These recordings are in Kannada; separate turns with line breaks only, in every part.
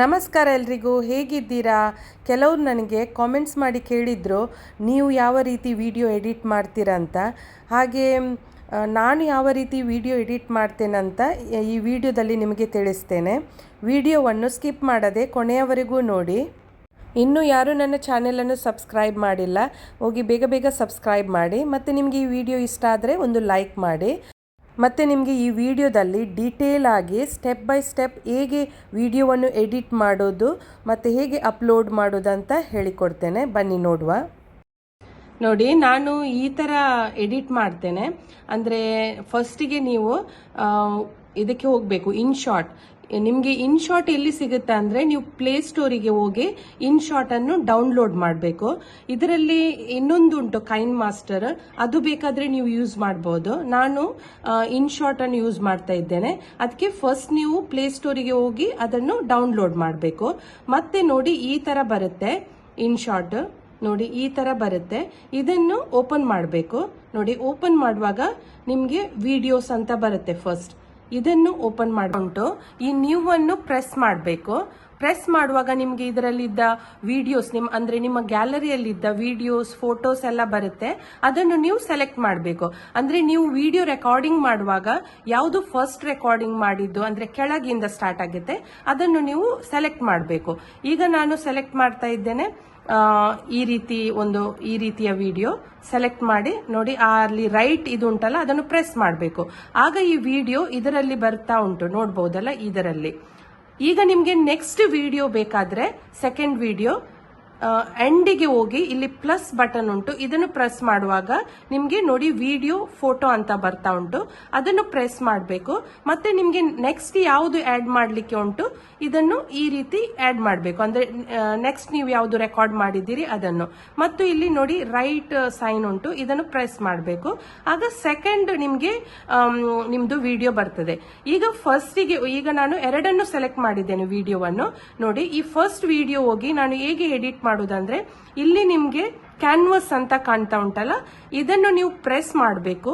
ನಮಸ್ಕಾರ ಎಲ್ರಿಗೂ, ಹೇಗಿದ್ದೀರಾ? ಕೆಲವರು ನನಗೆ ಕಾಮೆಂಟ್ಸ್ ಮಾಡಿ ಕೇಳಿದ್ರು, ನೀವು ಯಾವ ರೀತಿ ವಿಡಿಯೋ ಎಡಿಟ್ ಮಾಡ್ತೀರಾ ಅಂತ? ಹಾಗೆ ನಾನು ಯಾವ ರೀತಿ ವಿಡಿಯೋ ಎಡಿಟ್ ಮಾಡ್ತೇನಂತ ಈ ವಿಡಿಯೋದಲ್ಲಿ ನಿಮಗೆ ತಿಳಿಸ್ತೇನೆ. ವಿಡಿಯೋವನ್ನು ಸ್ಕಿಪ್ ಮಾಡದೆ ಕೊನೆಯವರೆಗೂ ನೋಡಿ. ಇನ್ನೂ ಯಾರು ನನ್ನ ಚಾನೆಲನ್ನು ಸಬ್ಸ್ಕ್ರೈಬ್ ಮಾಡಿಲ್ಲ, ಹೋಗಿ ಬೇಗ ಬೇಗ ಸಬ್ಸ್ಕ್ರೈಬ್ ಮಾಡಿ, ಮತ್ತು ನಿಮಗೆ ಈ ವಿಡಿಯೋ ಇಷ್ಟ ಆದರೆ ಒಂದು ಲೈಕ್ ಮಾಡಿ. ಮತ್ತು ನಿಮಗೆ ಈ ವಿಡಿಯೋದಲ್ಲಿ ಡೀಟೇಲ್ ಆಗಿ ಸ್ಟೆಪ್ ಬೈ ಸ್ಟೆಪ್ ಹೇಗೆ ವಿಡಿಯೋವನ್ನು ಎಡಿಟ್ ಮಾಡೋದು ಮತ್ತು ಹೇಗೆ ಅಪ್ಲೋಡ್ ಮಾಡೋದಂತ ಹೇಳಿಕೊಡ್ತೇನೆ. ಬನ್ನಿ ನೋಡುವ. ನೋಡಿ, ನಾನು ಈ ಥರ ಎಡಿಟ್ ಮಾಡ್ತೇನೆ. ಅಂದರೆ ಫಸ್ಟಿಗೆ ನೀವು ಇದಕ್ಕೆ ಹೋಗಬೇಕು ಇನ್ ಶಾರ್ಟ್ ನಿಮಗೆ ಇನ್ ಶಾರ್ಟ್ ಎಲ್ಲಿ ಸಿಗುತ್ತೆ ಅಂದರೆ, ನೀವು ಪ್ಲೇ ಸ್ಟೋರಿಗೆ ಹೋಗಿ ಇನ್ ಶಾರ್ಟ್ ಅನ್ನು ಡೌನ್ಲೋಡ್ ಮಾಡಬೇಕು. ಇದರಲ್ಲಿ ಇನ್ನೊಂದು ಉಂಟು ಕೈನ್ ಮಾಸ್ಟರ್ ಅದು ಬೇಕಾದರೆ ನೀವು ಯೂಸ್ ಮಾಡ್ಬೋದು. ನಾನು ಇನ್ ಶಾರ್ಟ್ ಅನ್ನು ಯೂಸ್ ಮಾಡ್ತಾ ಇದ್ದೇನೆ. ಅದಕ್ಕೆ ಫಸ್ಟ್ ನೀವು ಪ್ಲೇ ಸ್ಟೋರಿಗೆ ಹೋಗಿ ಅದನ್ನು ಡೌನ್ಲೋಡ್ ಮಾಡಬೇಕು. ಮತ್ತೆ ನೋಡಿ, ಈ ಥರ ಬರುತ್ತೆ ಇನ್ ಶಾರ್ಟ್ ನೋಡಿ ಈ ತರ ಬರುತ್ತೆ. ಇದನ್ನು ಓಪನ್ ಮಾಡಬೇಕು. ನೋಡಿ ಓಪನ್ ಮಾಡುವಾಗ ನಿಮಗೆ ವಿಡಿಯೋಸ್ ಅಂತ ಬರುತ್ತೆ ಫಸ್ಟ್. ಇದನ್ನು ಓಪನ್ ಮಾಡ್ಕೊಂಡು ಈ ನ್ಯೂ ಅನ್ನು ಪ್ರೆಸ್ ಮಾಡಬೇಕು. ಪ್ರೆಸ್ ಮಾಡುವಾಗ ನಿಮಗೆ ಇದರಲ್ಲಿದ್ದ ವಿಡಿಯೋಸ್ ನಿಮ್ಮ ಅಂದ್ರೆ ನಿಮ್ಮ ಗ್ಯಾಲರಿಯಲ್ಲಿದ್ದ ವಿಡಿಯೋಸ್ ಫೋಟೋಸ್ ಎಲ್ಲ ಬರುತ್ತೆ. ಅದನ್ನು ನೀವು ಸೆಲೆಕ್ಟ್ ಮಾಡಬೇಕು. ಅಂದ್ರೆ ನೀವು ವಿಡಿಯೋ ರೆಕಾರ್ಡಿಂಗ್ ಮಾಡುವಾಗ ಯಾವುದು ಫಸ್ಟ್ ರೆಕಾರ್ಡಿಂಗ್ ಮಾಡಿದ್ದು, ಅಂದ್ರೆ ಕೆಳಗಿಂದ ಸ್ಟಾರ್ಟ್ ಆಗುತ್ತೆ, ಅದನ್ನು ನೀವು ಸೆಲೆಕ್ಟ್ ಮಾಡಬೇಕು. ಈಗ ನಾನು ಸೆಲೆಕ್ಟ್ ಮಾಡ್ತಾ ಇದ್ದೇನೆ. ಈ ರೀತಿ ಒಂದು, ಈ ರೀತಿಯ ವಿಡಿಯೋ ಸೆಲೆಕ್ಟ್ ಮಾಡಿ, ನೋಡಿ ಅಲ್ಲಿ ರೈಟ್ ಇದು ಉಂಟಲ್ಲ, ಅದನ್ನು ಪ್ರೆಸ್ ಮಾಡಬೇಕು. ಆಗ ಈ ವಿಡಿಯೋ ಇದರಲ್ಲಿ ಬರ್ತಾ ಉಂಟು. ನೋಡ್ಬೋದಲ್ಲ, ಇದರಲ್ಲಿ. ಈಗ ನಿಮಗೆ ನೆಕ್ಸ್ಟ್ ವಿಡಿಯೋ ಬೇಕಾದ್ರೆ ಸೆಕೆಂಡ್ ವಿಡಿಯೋ ಎಂಡಿಗೆ ಹೋಗಿ ಇಲ್ಲಿ ಪ್ಲಸ್ ಬಟನ್ ಉಂಟು. ಇದನ್ನು ಪ್ರೆಸ್ ಮಾಡುವಾಗ ನಿಮಗೆ ನೋಡಿ ವಿಡಿಯೋ ಫೋಟೋ ಅಂತ ಬರ್ತಾ ಉಂಟು. ಅದನ್ನು ಪ್ರೆಸ್ ಮಾಡಬೇಕು. ಮತ್ತೆ ನಿಮಗೆ ನೆಕ್ಸ್ಟ್ ಯಾವುದು ಆಡ್ ಮಾಡಲಿಕ್ಕೆ ಉಂಟು, ಇದನ್ನು ಈ ರೀತಿ ಆಡ್ ಮಾಡಬೇಕು. ಅಂದ್ರೆ ನೆಕ್ಸ್ಟ್ ನೀವು ಯಾವುದು ರೆಕಾರ್ಡ್ ಮಾಡಿದ್ದೀರಿ ಅದನ್ನು. ಮತ್ತು ಇಲ್ಲಿ ನೋಡಿ ರೈಟ್ ಸೈನ್ ಉಂಟು. ಇದನ್ನು ಪ್ರೆಸ್ ಮಾಡಬೇಕು. ಆಗ ಸೆಕೆಂಡ್ ನಿಮಗೆ ನಿಮ್ಮದು ವಿಡಿಯೋ ಬರ್ತದೆ. ಈಗ ಫಸ್ಟಿಗೆ ಈಗ ನಾನು ಎರಡನ್ನು ಸೆಲೆಕ್ಟ್ ಮಾಡಿದ್ದೇನೆ ವಿಡಿಯೋವನ್ನು ನೋಡಿ, ಈ ಫಸ್ಟ್ ವಿಡಿಯೋ ಹೋಗಿ ನಾನು ಹೇಗೆ ಎಡಿಟ್ ಮಾಡೋದಂದ್ರೆ ಇಲ್ಲಿ ನಿಮಗೆ ಕ್ಯಾನ್ವಸ್ ಅಂತ ಕಾಣ್ತಾ ಉಂಟಲ್ಲ? ಇದನ್ನು ನೀವು ಪ್ರೆಸ್ ಮಾಡಬೇಕು.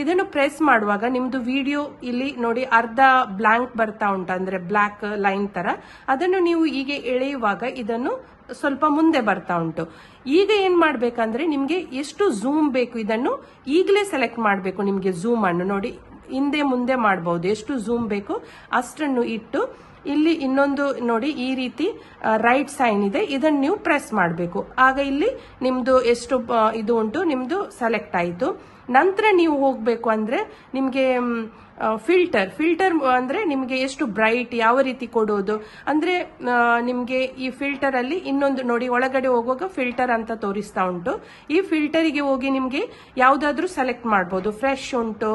ಇದನ್ನು ಪ್ರೆಸ್ ಮಾಡುವಾಗ ನಿಮ್ದು ವಿಡಿಯೋ ಇಲ್ಲಿ ನೋಡಿ ಅರ್ಧ ಬ್ಲಾಂಕ್ ಬರ್ತಾ ಉಂಟು, ಅಂದ್ರೆ ಬ್ಲಾಕ್ ಲೈನ್ ತರ. ಅದನ್ನು ನೀವು ಹೀಗೆ ಎಳೆಯುವಾಗ ಇದನ್ನು ಸ್ವಲ್ಪ ಮುಂದೆ ಬರ್ತಾ ಉಂಟು. ಈಗ ಏನ್ ಮಾಡ್ಬೇಕಂದ್ರೆ ನಿಮ್ಗೆ ಎಷ್ಟು ಝೂಮ್ ಬೇಕು ಇದನ್ನು ಈಗಲೇ ಸೆಲೆಕ್ಟ್ ಮಾಡಬೇಕು ನಿಮ್ಗೆ ಝೂಮ್ ಅನ್ನು. ನೋಡಿ, ಹಿಂದೆ ಮುಂದೆ ಮಾಡಬಹುದು ಎಷ್ಟು ಝೂಮ್ ಬೇಕು ಅಷ್ಟನ್ನು ಇಟ್ಟು ಇಲ್ಲಿ ಇನ್ನೊಂದು ನೋಡಿ, ಈ ರೀತಿ ರೈಟ್ ಸೈನ್ ಇದೆ. ಇದನ್ನ ನೀವು ಪ್ರೆಸ್ ಮಾಡಬೇಕು. ಆಗ ಇಲ್ಲಿ ನಿಮ್ದು ಎಷ್ಟು ಇದು ಉಂಟು, ನಿಮ್ದು ಸೆಲೆಕ್ಟ್ ಆಯಿತು. ನಂತರ ನೀವು ಹೋಗಬೇಕು ಅಂದ್ರೆ ನಿಮಗೆ ಫಿಲ್ಟರ್ ಫಿಲ್ಟರ್ ಅಂದ್ರೆ ನಿಮಗೆ ಎಷ್ಟು ಬ್ರೈಟ್ ಯಾವ ರೀತಿ ಕೊಡೋದು. ಅಂದ್ರೆ ನಿಮಗೆ ಈ ಫಿಲ್ಟರ್ ಅಲ್ಲಿ ಇನ್ನೊಂದು ನೋಡಿ, ಒಳಗಡೆ ಹೋಗುವಾಗ ಫಿಲ್ಟರ್ ಅಂತ ತೋರಿಸ್ತಾ ಉಂಟು. ಈ ಫಿಲ್ಟರಿಗೆ ಹೋಗಿ ನಿಮಗೆ ಯಾವುದಾದ್ರೂ ಸೆಲೆಕ್ಟ್ ಮಾಡ್ಬೋದು. ಫ್ರೆಶ್ ಉಂಟು.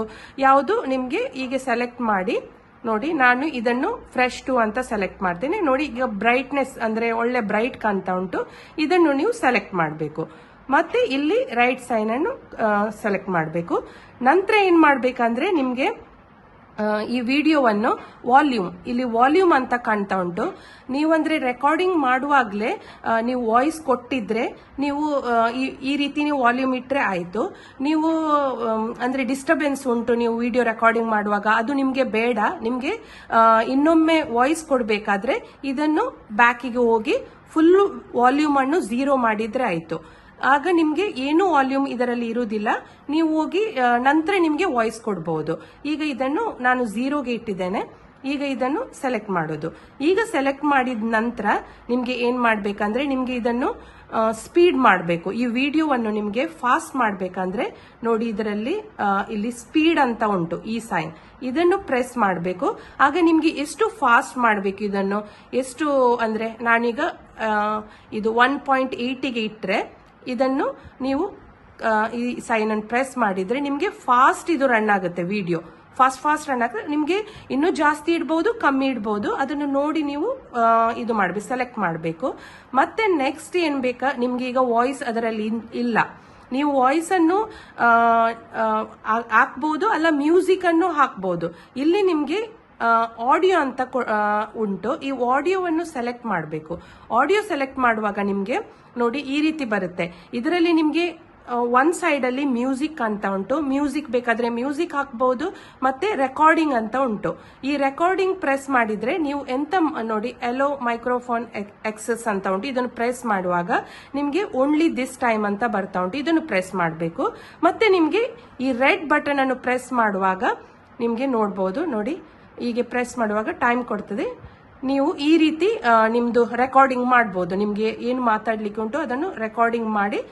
ಯಾವುದು ನಿಮಗೆ ಹೀಗೆ ಸೆಲೆಕ್ಟ್ ಮಾಡಿ ನೋಡಿ, ನಾನು ಇದನ್ನು ಫ್ರೆಶ್ ಟು ಅಂತ ಸೆಲೆಕ್ಟ್ ಮಾಡ್ತೇನೆ. ನೋಡಿ, ಈಗ ಬ್ರೈಟ್ನೆಸ್ ಅಂದ್ರೆ ಒಳ್ಳೆ ಬ್ರೈಟ್ ಕಾಣ್ತಾ ಉಂಟು. ಇದನ್ನು ನೀವು ಸೆಲೆಕ್ಟ್ ಮಾಡಬೇಕು. ಮತ್ತೆ ಇಲ್ಲಿ ರೈಟ್ ಸೈನ್ ಅನ್ನು ಸೆಲೆಕ್ಟ್ ಮಾಡಬೇಕು. ನಂತರ ಏನು ಮಾಡಬೇಕಂದ್ರೆ, ನಿಮಗೆ ಈ ವಿಡಿಯೋವನ್ನು ವಾಲ್ಯೂಮ್, ಇಲ್ಲಿ ವಾಲ್ಯೂಮ್ ಅಂತ ಕಾಣ್ತಾ ಉಂಟು. ನೀವಂದ್ರೆ ರೆಕಾರ್ಡಿಂಗ್ ಮಾಡುವಾಗಲೇ ನೀವು ವಾಯ್ಸ್ ಕೊಟ್ಟಿದ್ರೆ ನೀವು ಈ- ರೀತಿ ನೀವು ವಾಲ್ಯೂಮ್ ಇಟ್ಟರೆ ಆಯಿತು. ನೀವು ಅಂದರೆ ಡಿಸ್ಟರ್ಬೆನ್ಸ್ ಉಂಟು ನೀವು ವಿಡಿಯೋ ರೆಕಾರ್ಡಿಂಗ್ ಮಾಡುವಾಗ, ಅದು ನಿಮಗೆ ಬೇಡ. ನಿಮಗೆ ಇನ್ನೊಮ್ಮೆ ವಾಯ್ಸ್ ಕೊಡಬೇಕಾದ್ರೆ ಇದನ್ನು ಬ್ಯಾಕಿಗೆ ಹೋಗಿ ಫುಲ್ ವಾಲ್ಯೂಮ್ ಅನ್ನು ಝೀರೋ ಮಾಡಿದ್ರೆ ಆಯಿತು. ಆಗ ನಿಮ್ಗೆ ಏನು ವಾಲ್ಯೂಮ್ ಇದರಲ್ಲಿ ಇರುವುದಿಲ್ಲ. ನೀವು ಹೋಗಿ ನಂತರ ನಿಮ್ಗೆ ವಾಯ್ಸ್ ಕೊಡಬಹುದು ಈಗ ಇದನ್ನು ನಾನು ಝೀರೋಗೆ ಇಟ್ಟಿದ್ದೇನೆ. ಈಗ ಇದನ್ನು ಸೆಲೆಕ್ಟ್ ಮಾಡೋದು. ಈಗ ಸೆಲೆಕ್ಟ್ ಮಾಡಿದ ನಂತರ ನಿಮ್ಗೆ ಏನ್ ಮಾಡ್ಬೇಕಂದ್ರೆ, ನಿಮ್ಗೆ ಇದನ್ನು ಸ್ಪೀಡ್ ಮಾಡಬೇಕು. ಈ ವಿಡಿಯೋವನ್ನು ನಿಮಗೆ ಫಾಸ್ಟ್ ಮಾಡಬೇಕಂದ್ರೆ, ನೋಡಿ ಇದರಲ್ಲಿ ಇಲ್ಲಿ ಸ್ಪೀಡ್ ಅಂತ ಉಂಟು, ಈ ಸೈನ್. ಇದನ್ನು ಪ್ರೆಸ್ ಮಾಡಬೇಕು. ಆಗ ನಿಮಗೆ ಎಷ್ಟು ಫಾಸ್ಟ್ ಮಾಡಬೇಕು ಇದನ್ನು? ಎಷ್ಟು ಅಂದ್ರೆ ನಾನೀಗ ಇದು ಒನ್ ಪಾಯಿಂಟ್ ಏಯ್ಟಿಗೆ ಇಟ್ಟರೆ ಇದನ್ನು ನೀವು ಈ ಸೈನ್ ಅನ್ನು ಪ್ರೆಸ್ ಮಾಡಿದರೆ ನಿಮಗೆ ಫಾಸ್ಟ್ ಇದು ರನ್ ಆಗುತ್ತೆ ವಿಡಿಯೋ ಫಾಸ್ಟ್ ಫಾಸ್ಟ್ ರನ್ ಆಗುತ್ತೆ. ನಿಮಗೆ ಇನ್ನೂ ಜಾಸ್ತಿ ಇಡ್ಬೋದು, ಕಮ್ಮಿ ಇಡ್ಬೋದು. ಅದನ್ನು ನೋಡಿ ನೀವು ಇದು ಮಾಡಬೇಕು ಸೆಲೆಕ್ಟ್ ಮಾಡಬೇಕು. ಮತ್ತೆ ನೆಕ್ಸ್ಟ್ ಏನು ಬೇಕಾ? ನಿಮ್ಗೆ ಈಗ ವಾಯ್ಸ್ ಅದರಲ್ಲಿ ಇಲ್ಲ. ನೀವು ವಾಯ್ಸನ್ನು ಹಾಕ್ಬೋದು, ಅಲ್ಲ ಮ್ಯೂಸಿಕ್ ಅನ್ನು ಹಾಕ್ಬೋದು. ಇಲ್ಲಿ ನಿಮ್ಗೆ ಆಡಿಯೋ ಅಂತ ಉಂಟು. ಈ ಆಡಿಯೋವನ್ನು ಸೆಲೆಕ್ಟ್ ಮಾಡಬೇಕು. ಆಡಿಯೋ ಸೆಲೆಕ್ಟ್ ಮಾಡುವಾಗ ನಿಮಗೆ ನೋಡಿ ಈ ರೀತಿ ಬರುತ್ತೆ. ಇದರಲ್ಲಿ ನಿಮಗೆ ಒನ್ ಸೈಡಲ್ಲಿ ಮ್ಯೂಸಿಕ್ ಅಂತ ಉಂಟು. ಮ್ಯೂಸಿಕ್ ಬೇಕಾದ್ರೆ ಮ್ಯೂಸಿಕ್ ಹಾಕ್ಬೋದು, ಮತ್ತೆ ರೆಕಾರ್ಡಿಂಗ್ ಅಂತ ಉಂಟು. ಈ ರೆಕಾರ್ಡಿಂಗ್ ಪ್ರೆಸ್ ಮಾಡಿದ್ರೆ ನೀವು ಎಂತ ನೋಡಿ ಎಲೋ ಮೈಕ್ರೋಫೋನ್ ಎಕ್ಸಸ್ ಅಂತ ಉಂಟು. ಇದನ್ನು ಪ್ರೆಸ್ ಮಾಡುವಾಗ ನಿಮಗೆ ಓನ್ಲಿ ದಿಸ್ ಟೈಮ್ ಅಂತ ಬರ್ತಾ ಉಂಟು. ಇದನ್ನು ಪ್ರೆಸ್ ಮಾಡಬೇಕು. ಮತ್ತೆ ನಿಮಗೆ ಈ ರೆಡ್ ಬಟನ್ ಅನ್ನು ಪ್ರೆಸ್ ಮಾಡುವಾಗ ನಿಮಗೆ ನೋಡ್ಬೋದು. ನೋಡಿ ಹೀಗೆ ಪ್ರೆಸ್ ಮಾಡುವಾಗ ಟೈಮ್ ಕೊಡ್ತದೆ. ನೀವು ಈ ರೀತಿ ನಿಮ್ಮದು ರೆಕಾರ್ಡಿಂಗ್ ಮಾಡ್ಬೋದು. ನಿಮಗೆ ಏನು ಮಾತಾಡಲಿಕ್ಕೆ ಉಂಟು ಅದನ್ನು ರೆಕಾರ್ಡಿಂಗ್ ಮಾಡಿ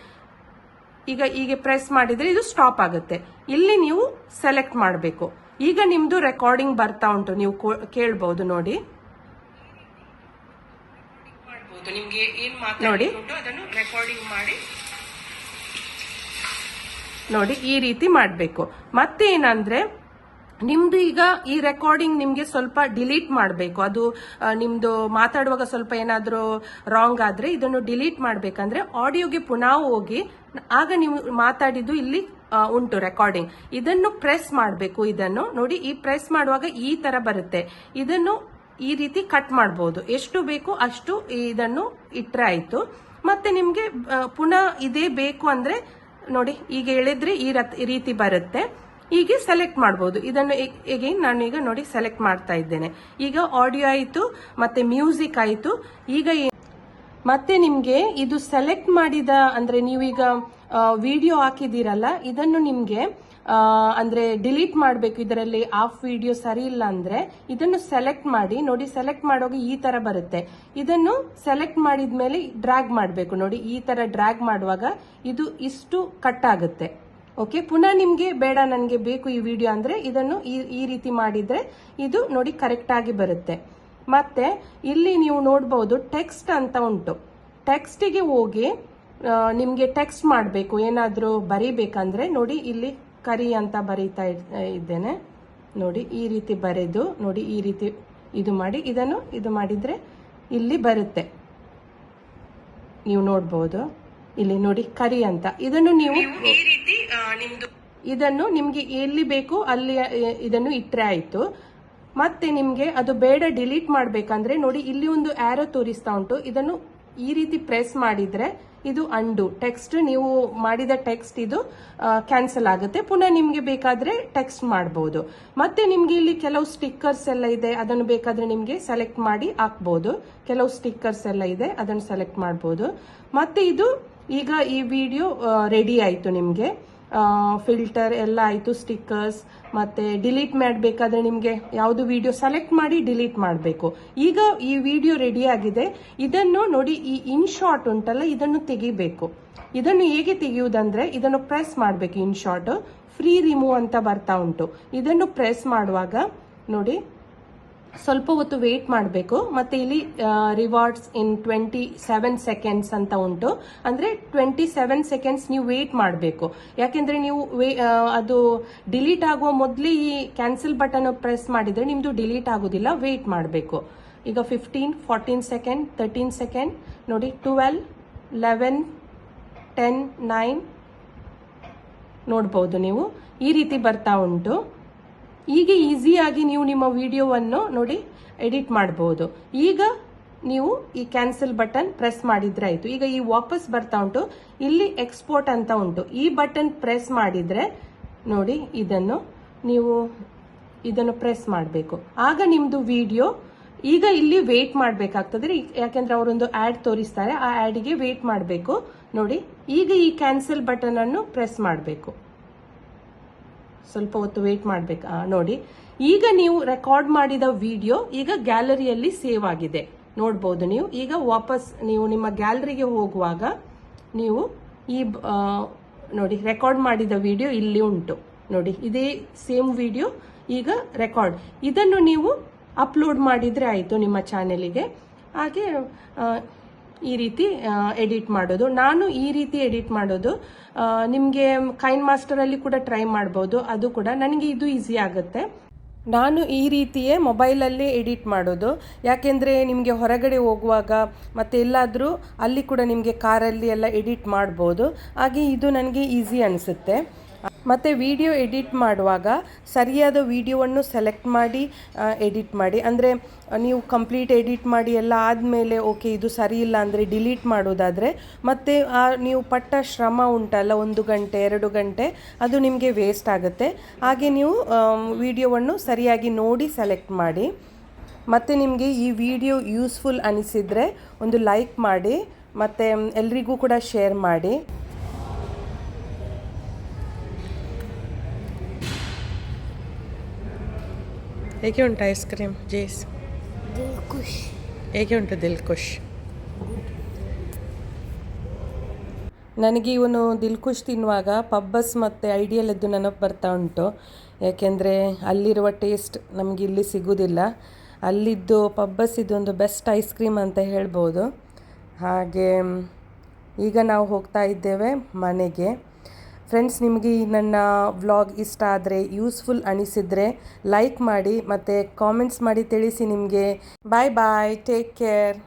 ಈಗ ಹೀಗೆ ಪ್ರೆಸ್ ಮಾಡಿದ್ರೆ ಇದು ಸ್ಟಾಪ್ ಆಗುತ್ತೆ. ಇಲ್ಲಿ ನೀವು ಸೆಲೆಕ್ಟ್ ಮಾಡಬೇಕು. ಈಗ ನಿಮ್ಮದು ರೆಕಾರ್ಡಿಂಗ್ ಬರ್ತಾ ಉಂಟು. ನೀವು ಕೋ- ಕೇಳ್ಬಹುದು ನೋಡಿ. ನಿಮಗೆ ಏನ್ ಅದನ್ನು ರೆಕಾರ್ಡಿಂಗ್ ಮಾಡಿ. ನೋಡಿ ಈ ರೀತಿ ಮಾಡಬೇಕು. ಮತ್ತೆ ಏನಂದ್ರೆ ನಿಮ್ದು ಈಗ ಈ ರೆಕಾರ್ಡಿಂಗ್ ನಿಮ್ಗೆ ಸ್ವಲ್ಪ ಡಿಲೀಟ್ ಮಾಡಬೇಕು. ಅದು ನಿಮ್ದು ಮಾತಾಡುವಾಗ ಸ್ವಲ್ಪ ಏನಾದರೂ ರಾಂಗ್ ಆದ್ರೆ ಇದನ್ನು ಡಿಲೀಟ್ ಮಾಡಬೇಕಂದ್ರೆ ಆಡಿಯೋಗೆ ಪುನಃ ಹೋಗಿ ಆಗ ನೀವು ಮಾತಾಡಿದ್ದು ಇಲ್ಲಿ ಉಂಟು ರೆಕಾರ್ಡಿಂಗ್ ಇದನ್ನು ಪ್ರೆಸ್ ಮಾಡಬೇಕು ಇದನ್ನು. ನೋಡಿ, ಈ ಪ್ರೆಸ್ ಮಾಡುವಾಗ ಈ ತರ ಬರುತ್ತೆ. ಇದನ್ನು ಈ ರೀತಿ ಕಟ್ ಮಾಡಬಹುದು ಎಷ್ಟು ಬೇಕು ಅಷ್ಟು ಇದನ್ನು ಇಟ್ಟರೆ ಆಯ್ತು. ಮತ್ತೆ ನಿಮ್ಗೆ ಪುನಃ ಇದೇ ಬೇಕು ಅಂದ್ರೆ ನೋಡಿ, ಈಗ ಹೇಳಿದ್ರೆ ಈ ರೀತಿ ಬರುತ್ತೆ. ಹೀಗೆ ಸೆಲೆಕ್ಟ್ ಮಾಡಬಹುದು ಇದನ್ನು ಎಗೈನ್ ನಾನು ಈಗ ನೋಡಿ ಸೆಲೆಕ್ಟ್ ಮಾಡ್ತಾ ಇದ್ದೇನೆ. ಈಗ ಆಡಿಯೋ ಆಯಿತು, ಮತ್ತೆ ಮ್ಯೂಸಿಕ್ ಆಯಿತು. ಈಗ ಮತ್ತೆ ನಿಮ್ಗೆ ಇದು ಸೆಲೆಕ್ಟ್ ಮಾಡಿದ, ಅಂದ್ರೆ ನೀವೀಗ ವಿಡಿಯೋ ಹಾಕಿದ್ದೀರಲ್ಲ, ಇದನ್ನು ನಿಮ್ಗೆ ಅಂದ್ರೆ ಡಿಲೀಟ್ ಮಾಡಬೇಕು. ಇದರಲ್ಲಿ ಆಫ್ ವಿಡಿಯೋ ಸರಿ ಇಲ್ಲ ಅಂದ್ರೆ ಇದನ್ನು ಸೆಲೆಕ್ಟ್ ಮಾಡಿ, ನೋಡಿ ಸೆಲೆಕ್ಟ್ ಮಾಡುವಾಗ ಈ ತರ ಬರುತ್ತೆ. ಇದನ್ನು ಸೆಲೆಕ್ಟ್ ಮಾಡಿದ್ಮೇಲೆ ಡ್ರ್ಯಾಗ್ ಮಾಡಬೇಕು. ನೋಡಿ ಈ ತರ ಡ್ರ್ಯಾಗ್ ಮಾಡುವಾಗ ಇದು ಇಷ್ಟು ಕಟ್ ಆಗುತ್ತೆ. ಓಕೆ ಪುನಃ ನಿಮ್ಗೆ ಬೇಡ, ನನಗೆ ಬೇಕು ಈ ವಿಡಿಯೋ ಅಂದ್ರೆ ಇದನ್ನು ಈ ರೀತಿ ಮಾಡಿದ್ರೆ ಇದು ನೋಡಿ ಕರೆಕ್ಟ್ ಆಗಿ ಬರುತ್ತೆ. ಮತ್ತೆ ಇಲ್ಲಿ ನೀವು ನೋಡಬಹುದು ಟೆಕ್ಸ್ಟ್ ಅಂತ ಉಂಟು. ಟೆಕ್ಸ್ಟಿಗೆ ಹೋಗಿ ನಿಮಗೆ ಟೆಕ್ಸ್ಟ್ ಮಾಡಬೇಕು. ಏನಾದರೂ ಬರೀಬೇಕಂದ್ರೆ ನೋಡಿ ಇಲ್ಲಿ ಕರಿ ಅಂತ ಬರೀತಾ ಇದ್- ಇದ್ದೇನೆ. ನೋಡಿ ಈ ರೀತಿ ಬರೆದು, ನೋಡಿ ಈ ರೀತಿ ಇದು ಮಾಡಿ, ಇದನ್ನು ಇದು ಮಾಡಿದ್ರೆ ಇಲ್ಲಿ ಬರುತ್ತೆ. ನೀವು ನೋಡ್ಬೋದು. ಇಲ್ಲಿ ನೋಡಿ ಕರಿ ಅಂತ. ಇದನ್ನು ನೀವು ಈ ರೀತಿ ನಿಮ್ದು ಇದನ್ನು ನಿಮ್ಗೆ ಎಲ್ಲಿ ಬೇಕು ಅಲ್ಲಿ ಇದನ್ನು ಇಟ್ರೆ ಆಯ್ತು. ಮತ್ತೆ ನಿಮ್ಗೆ ಅದು ಬೇಡ ಡಿಲೀಟ್ ಮಾಡ್ಬೇಕಂದ್ರೆ ನೋಡಿ ಇಲ್ಲಿ ಒಂದು ಆರೋ ತೋರಿಸ್ತಾ ಉಂಟು. ಇದನ್ನು ಈ ರೀತಿ ಪ್ರೆಸ್ ಮಾಡಿದ್ರೆ ಇದು ಅಂಡು ಟೆಕ್ಸ್ಟ್ ನೀವು ಮಾಡಿದ ಟೆಕ್ಸ್ಟ್ ಇದು ಕ್ಯಾನ್ಸಲ್ ಆಗುತ್ತೆ. ಪುನಃ ನಿಮ್ಗೆ ಬೇಕಾದ್ರೆ ಟೆಕ್ಸ್ಟ್ ಮಾಡಬಹುದು ಮತ್ತೆ ನಿಮ್ಗೆ ಇಲ್ಲಿ ಕೆಲವು ಸ್ಟಿಕ್ಕರ್ಸ್ ಎಲ್ಲ ಇದೆ ಅದನ್ನು ಬೇಕಾದ್ರೆ ನಿಮ್ಗೆ ಸೆಲೆಕ್ಟ್ ಮಾಡಿ ಹಾಕ್ಬಹುದು ಕೆಲವು ಸ್ಟಿಕ್ಕರ್ಸ್ ಎಲ್ಲ ಇದೆ ಅದನ್ನು ಸೆಲೆಕ್ಟ್ ಮಾಡಬಹುದು ಮತ್ತೆ ಇದು ಈಗ ಈ ವಿಡಿಯೋ ರೆಡಿ ಆಯಿತು ನಿಮಗೆ. ಫಿಲ್ಟರ್ ಎಲ್ಲ ಆಯಿತು ಸ್ಟಿಕ್ಕರ್ಸ್ ಮತ್ತೆ ಡಿಲೀಟ್ ಮಾಡಬೇಕಾದ್ರೆ ನಿಮಗೆ ಯಾವುದು ವಿಡಿಯೋ ಸೆಲೆಕ್ಟ್ ಮಾಡಿ ಡಿಲೀಟ್ ಮಾಡಬೇಕು. ಈಗ ಈ ವಿಡಿಯೋ ರೆಡಿ ಆಗಿದೆ. ಇದನ್ನು ನೋಡಿ, ಈ ಇನ್ ಶಾರ್ಟ್ ಉಂಟಲ್ಲ, ಇದನ್ನು ತೆಗಿಬೇಕು. ಇದನ್ನು ಹೇಗೆ ತೆಗೆಯುವುದಂದ್ರೆ, ಇದನ್ನು ಪ್ರೆಸ್ ಮಾಡಬೇಕು ಇನ್ ಶಾರ್ಟ್ ಫ್ರೀ ರಿಮೂವ್ ಅಂತ ಬರ್ತಾ ಉಂಟು. ಇದನ್ನು ಪ್ರೆಸ್ ಮಾಡುವಾಗ, ನೋಡಿ ಸ್ವಲ್ಪ ಹೊತ್ತು ವೇಟ್ ಮಾಡಬೇಕು. ಮತ್ತೆ ಇಲ್ಲಿ rewards in twenty seven seconds ಅಂತ ಉಂಟು. ಅಂದ್ರೆ ಟ್ವೆಂಟಿ ಸೆವೆನ್ ಸೆಕೆಂಡ್ಸ್ ನೀವು ವೇಟ್ ಮಾಡಬೇಕು. ಯಾಕೆಂದ್ರೆ ನೀವು ಅದು ಡಿಲೀಟ್ ಆಗುವ ಮೊದಲೇ ಈ ಕ್ಯಾನ್ಸಲ್ ಬಟನ್ ಪ್ರೆಸ್ ಮಾಡಿದ್ರೆ ನಿಮ್ಮದು ಡಿಲೀಟ್ ಆಗೋದಿಲ್ಲ ವೇಟ್ ಮಾಡಬೇಕು. ಈಗ fifteen fourteen second thirteen second ನೋಡಿ ಟ್ವೆಲ್ ಲೆವೆನ್ ಟೆನ್ ನೈನ್ ನೋಡ್ಬೋದು ನೀವು. ಈ ರೀತಿ ಬರ್ತಾ ಉಂಟು. ಈಗ ಈಸಿಯಾಗಿ ನೀವು ನಿಮ್ಮ ವಿಡಿಯೋವನ್ನು ನೋಡಿ ಎಡಿಟ್ ಮಾಡಬಹುದು ಈಗ ನೀವು ಈ ಕ್ಯಾನ್ಸಲ್ ಬಟನ್ ಪ್ರೆಸ್ ಮಾಡಿದ್ರೆ ಆಯ್ತು. ಈಗ ಈ ವಾಪಸ್ ಬರ್ತಾ ಉಂಟು. ಇಲ್ಲಿ ಎಕ್ಸ್ಪೋರ್ಟ್ ಅಂತ ಉಂಟು. ಈ ಬಟನ್ ಪ್ರೆಸ್ ಮಾಡಿದ್ರೆ ನೋಡಿ ಇದನ್ನು ನೀವು ಇದನ್ನು ಪ್ರೆಸ್ ಮಾಡಬೇಕು. ಆಗ ನಿಮ್ದು ವಿಡಿಯೋ ಈಗ ಇಲ್ಲಿ ವೇಟ್ ಮಾಡಬೇಕಾಗ್ತದೆ. ಯಾಕೆಂದ್ರೆ ಅವರೊಂದು ಆಡ್ ತೋರಿಸ್ತಾರೆ. ಆ ಆಡ್ಗೆ ವೇಟ್ ಮಾಡಬೇಕು. ನೋಡಿ, ಈಗ ಈ ಕ್ಯಾನ್ಸಲ್ ಬಟನ್ ಅನ್ನು ಪ್ರೆಸ್ ಮಾಡಬೇಕು. ಸ್ವಲ್ಪ ಹೊತ್ತು ವೇಟ್ ಮಾಡ್ಬೇಕು ನೋಡಿ. ಈಗ ನೀವು ರೆಕಾರ್ಡ್ ಮಾಡಿದ ವಿಡಿಯೋ ಈಗ ಗ್ಯಾಲರಿಯಲ್ಲಿ ಸೇವ್ ಆಗಿದೆ. ನೋಡ್ಬೋದು ನೀವು. ಈಗ ವಾಪಸ್ ನೀವು ನಿಮ್ಮ ಗ್ಯಾಲರಿಗೆ ಹೋಗುವಾಗ ನೀವು ಈ ನೋಡಿ ರೆಕಾರ್ಡ್ ಮಾಡಿದ ವಿಡಿಯೋ ಇಲ್ಲಿ ಉಂಟು. ನೋಡಿ, ಇದೇ ಸೇಮ್ ವಿಡಿಯೋ ಈಗ ರೆಕಾರ್ಡ್ ಇದನ್ನು ನೀವು ಅಪ್ಲೋಡ್ ಮಾಡಿದ್ರೆ ಆಯಿತು ನಿಮ್ಮ ಚಾನೆಲಿಗೆ ಹಾಗೆ ಈ ರೀತಿ ಎಡಿಟ್ ಮಾಡೋದು. ನಾನು ಈ ರೀತಿ ಎಡಿಟ್ ಮಾಡೋದು ನಿಮಗೆ ಕೈನ್ ಮಾಸ್ಟರಲ್ಲಿ ಕೂಡ ಟ್ರೈ ಮಾಡ್ಬೋದು. ಅದು ಕೂಡ ನನಗೆ ಇದು ಈಸಿ ಆಗುತ್ತೆ. ನಾನು ಈ ರೀತಿಯೇ ಮೊಬೈಲಲ್ಲೇ ಎಡಿಟ್ ಮಾಡೋದು. ಯಾಕೆಂದರೆ ನಿಮಗೆ ಹೊರಗಡೆ ಹೋಗುವಾಗ ಮತ್ತು ಎಲ್ಲಾದರೂ ಅಲ್ಲಿ ಕೂಡ ನಿಮಗೆ ಕಾರಲ್ಲಿ ಎಲ್ಲ ಎಡಿಟ್ ಮಾಡ್ಬೋದು. ಹಾಗೆ ಇದು ನನಗೆ ಈಸಿ ಅನಿಸುತ್ತೆ. ಮತ್ತು ವಿಡಿಯೋ ಎಡಿಟ್ ಮಾಡುವಾಗ ಸರಿಯಾದ ವಿಡಿಯೋವನ್ನು ಸೆಲೆಕ್ಟ್ ಮಾಡಿ ಎಡಿಟ್ ಮಾಡಿ. ಅಂದರೆ, ನೀವು ಕಂಪ್ಲೀಟ್ ಎಡಿಟ್ ಮಾಡಿ, ಎಲ್ಲ ಆದಮೇಲೆ ಓಕೆ, ಇದು ಸರಿ ಇಲ್ಲ ಅಂದರೆ ಡಿಲೀಟ್ ಮಾಡೋದಾದರೆ, ಮತ್ತು, ಆ, ನೀವು ಪಟ್ಟ ಶ್ರಮ ಉಂಟಲ್ಲ, ಒಂದು ಗಂಟೆ, ಎರಡು ಗಂಟೆ, ಅದು ನಿಮಗೆ ವೇಸ್ಟ್ ಆಗುತ್ತೆ. ಹಾಗೆ ನೀವು ವಿಡಿಯೋವನ್ನು ಸರಿಯಾಗಿ ನೋಡಿ ಸೆಲೆಕ್ಟ್ ಮಾಡಿ. ಮತ್ತು ನಿಮಗೆ ಈ ವಿಡಿಯೋ ಯೂಸ್ಫುಲ್ ಅನಿಸಿದರೆ ಒಂದು ಲೈಕ್ ಮಾಡಿ, ಮತ್ತು, ಎಲ್ರಿಗೂ ಕೂಡ ಶೇರ್ ಮಾಡಿ. ಹೇಗೆ ಉಂಟು ಐಸ್ ಕ್ರೀಮ್ ಜೀಸ್
ದಿಲ್ಖುಷ್
ಹೇಗೆ ಉಂಟು ದಿಲ್ ಖುಷ್ ನನಗೆ ಇವನು ದಿಲ್ ಖುಷ್ ತಿನ್ನುವಾಗ ಪಬ್ಬಸ್ ಮತ್ತು ಐಡಿಯಲ್ ಎದ್ದು ನೆನಪು ಬರ್ತಾ ಉಂಟು. ಯಾಕೆಂದರೆ ಅಲ್ಲಿರುವ ಟೇಸ್ಟ್ ನಮಗೆ ಇಲ್ಲಿ ಸಿಗೋದಿಲ್ಲ. ಅಲ್ಲಿದ್ದು ಪಬ್ಬಸ್ ಇದೊಂದು ಬೆಸ್ಟ್ ಐಸ್ ಕ್ರೀಮ್ ಅಂತ ಹೇಳ್ಬೋದು. ಹಾಗೆ ಈಗ ನಾವು ಹೋಗ್ತಾ ಇದ್ದೇವೆ ಮನೆಗೆ. ಫ್ರೆಂಡ್ಸ್ ನಿಮಗೆ ಈ ನನ್ನ ವ್ಲಾಗ್ ಇಷ್ಟ ಆದರೆ ಯೂಸ್ಫುಲ್ ಅನಿಸಿದರೆ ಲೈಕ್ ಮಾಡಿ ಮತ್ತು ಕಾಮೆಂಟ್ಸ್ ಮಾಡಿ ತಿಳಿಸಿ ನಿಮಗೆ. ಬಾಯ್ ಬಾಯ್ ಟೇಕ್ ಕೇರ್